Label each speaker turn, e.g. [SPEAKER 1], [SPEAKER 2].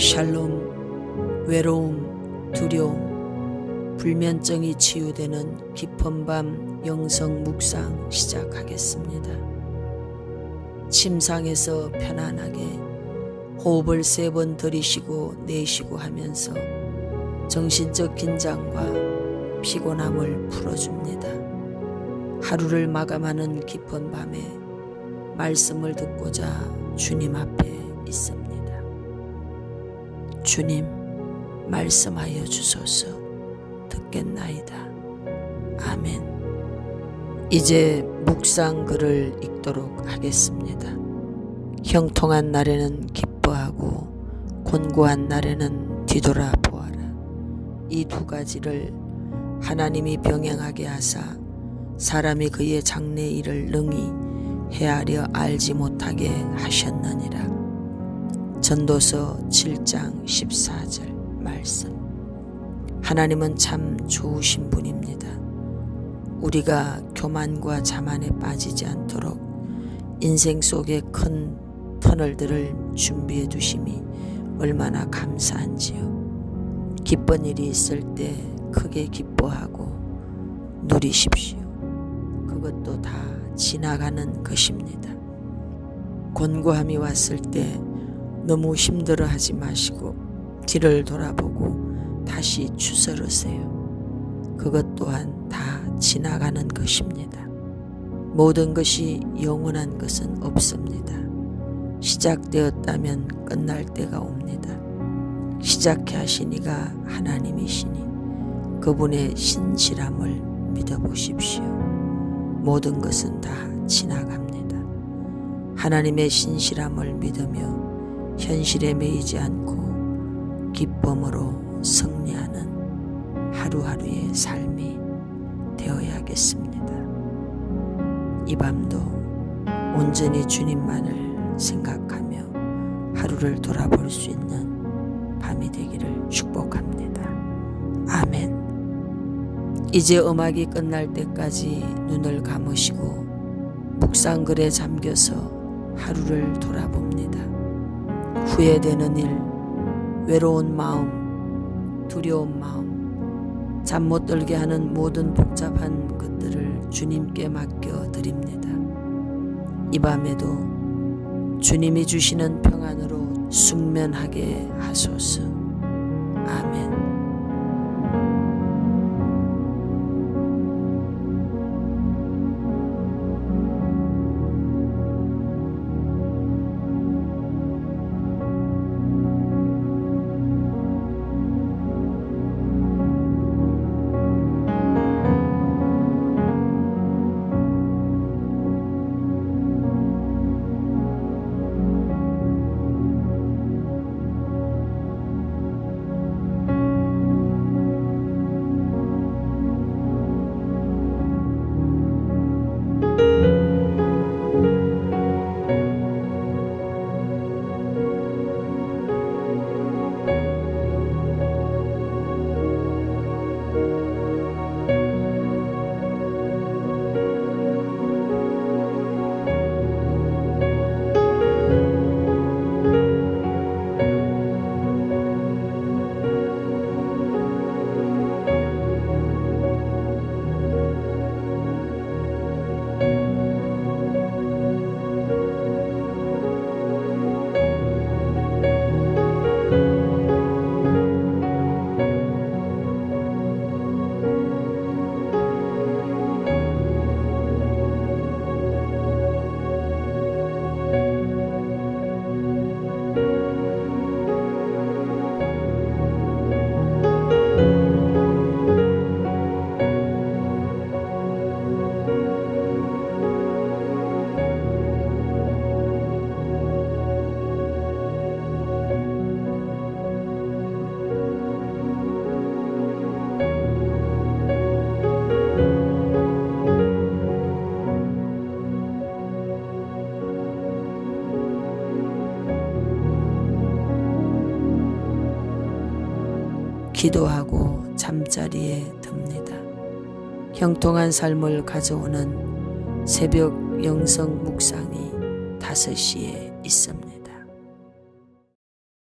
[SPEAKER 1] 샬롬, 외로움, 두려움, 불면증이 치유되는 깊은 밤 영성 묵상 시작하겠습니다. 침상에서 편안하게 호흡을 세 번 들이쉬고 내쉬고 하면서 정신적 긴장과 피곤함을 풀어줍니다. 하루를 마감하는 깊은 밤에 말씀을 듣고자 주님 앞에 있습니다. 주님, 말씀하여 주소서 듣겠나이다. 아멘. 이제 묵상 글을 읽도록 하겠습니다. 형통한 날에는 기뻐하고 곤고한 날에는 뒤돌아 보아라. 이 두 가지를 하나님이 병행하게 하사 사람이 그의 장래 일을 능히 헤아려 알지 못하게 하셨느니라. 전도서 7장 14절 말씀. 하나님은 참 좋으신 분입니다. 우리가 교만과 자만에 빠지지 않도록 인생 속에 큰 터널들을 준비해 두심이 얼마나 감사한지요. 기쁜 일이 있을 때 크게 기뻐하고 누리십시오. 그것도 다 지나가는 것입니다. 곤고함이 왔을 때 너무 힘들어 하지 마시고 뒤를 돌아보고 다시 추스르세요. 그것 또한 다 지나가는 것입니다. 모든 것이 영원한 것은 없습니다. 시작되었다면 끝날 때가 옵니다. 시작해 하시니가 하나님이시니 그분의 신실함을 믿어보십시오. 모든 것은 다 지나갑니다. 하나님의 신실함을 믿으며 현실에 매이지 않고 기쁨으로 승리하는 하루하루의 삶이 되어야겠습니다. 이 밤도 온전히 주님만을 생각하며 하루를 돌아볼 수 있는 밤이 되기를 축복합니다. 아멘. 이제 음악이 끝날 때까지 눈을 감으시고 묵상글에 잠겨서 하루를 돌아봅니다. 후회되는 일, 외로운 마음, 두려운 마음, 잠 못 들게 하는 모든 복잡한 것들을 주님께 맡겨 드립니다. 이 밤에도 주님이 주시는 평안으로 숙면하게 하소서. 아멘. 기도하고 잠자리에 듭니다. 형통한 삶을 가져오는 새벽 영성 묵상이 5시에 있습니다.